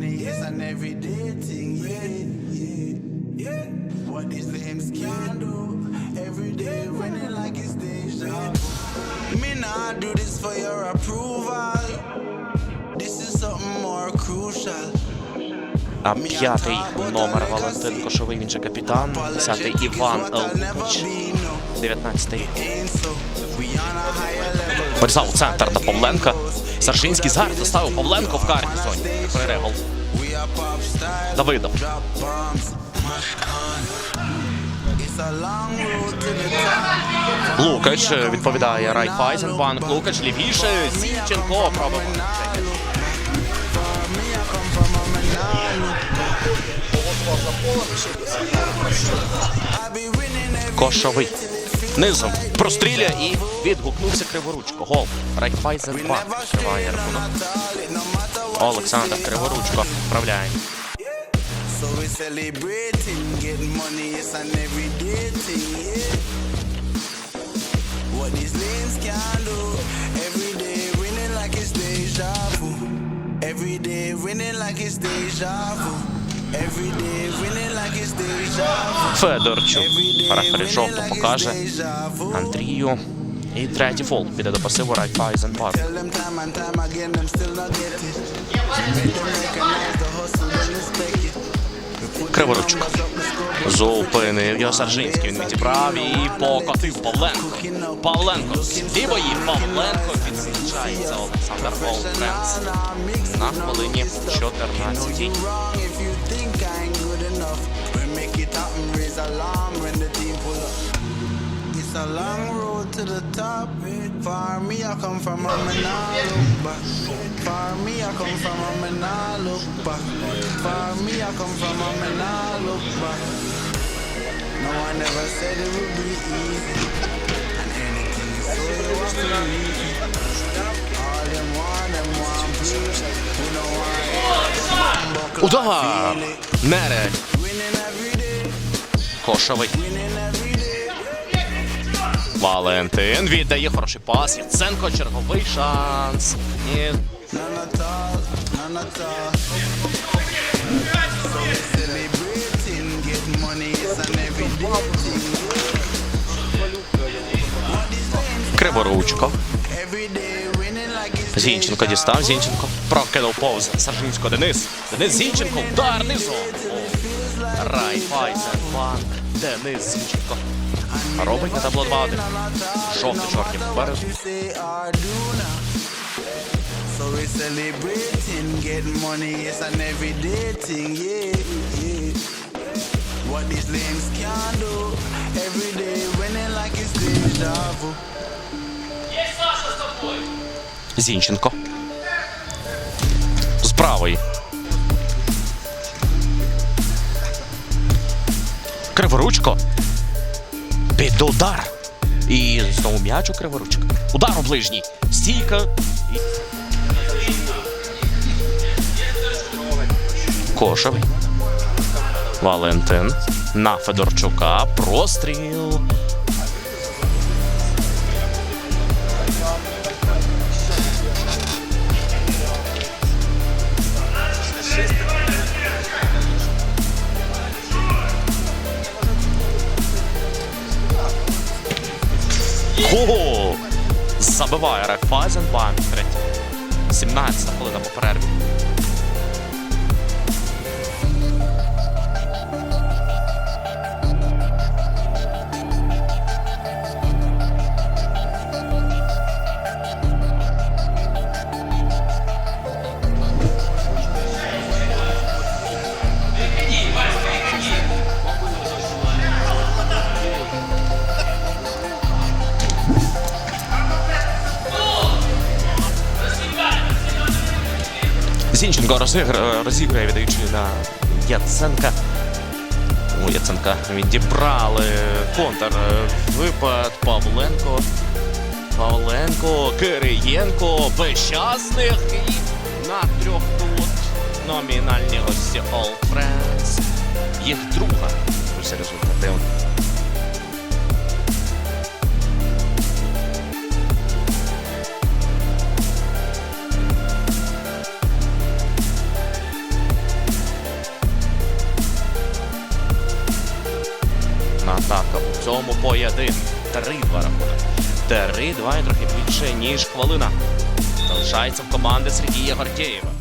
money is an everyday thing, yeah, yeah, yeah. What lames can do, every day winning like it's deja. Me not do this for your approval. This is something more crucial. А п'ятий номер Валентин Кошовий, він же капітан. Десятий Іван Лукич. Дев'ятнадцятий Вирізав у центр до Павленка. Саржинський зараз доставив Павленко в карті зоні. Перерегал. Давидов. Лукач е, відповідає Райфайзенбанк. Лукач лівіше. Зінченко пробив. Кошовий. Низом простріляє і відгукнувся Криворучко. Гол. Райфайзенбанк відкриває рахунок. Олександр Криворучко вправляє. Every day winning like it's deja vu. Федорчук. Like it's покаже. Андрію. І третій фол піде до пасиву respect it. Криворучко. Зупинив його Саржинський. Він відібрав і покотив Павленко. Павленко лівої. Павленко відзначається Олександр Олфренс. На хвилині 14. Think I ain't good enough. We make it happen, raise alarm when the team pull up. It's a long road to the top. Eh? Far me, I come from, I'm not look back. Far me, I come from, I'm not look back. Far me, I come from, I'm not look back. No one ever said it Удар! Day, Кошовий. Валентин віддає хороший пас. Яценко, черговий шанс. І. Криворучко. Зінченко дістав. Зінченко прокинув повз Саржинського. Денис. Денис Зінченко. Удар низом. Райфайзенбанк. Денис Зінченко. Робить на табло 2-1. Жовто-чорні вперед. you say or do now. So we celebrating, getting money, it's an everyday thing, yeah, yeah. What these lames can do, every day winning like it's deja vu. Зінченко. З правої. Криворучко. Під удар. І знову м'яч у Криворучка. Удар у ближній. Стійка. І... Кошевий. Валентин. На Федорчука. Простріл. Ого! Забиває Райфайзенбанк. Третій. 17 хвилина по перерві. Зінченко розігр- розіграє, віддаючи на Яценка. У Яценка відібрали контр. Випад Павленко. Павленко, Кириєнко, Безщасних і на трьох тут номінальні гості All Friends. Їх друга. Ось результативно. атака у цьому поєдинку. 3-2 рахунок. 3-2 і трохи більше, ніж хвилина. Залишається в команди Сергія Гордєєва.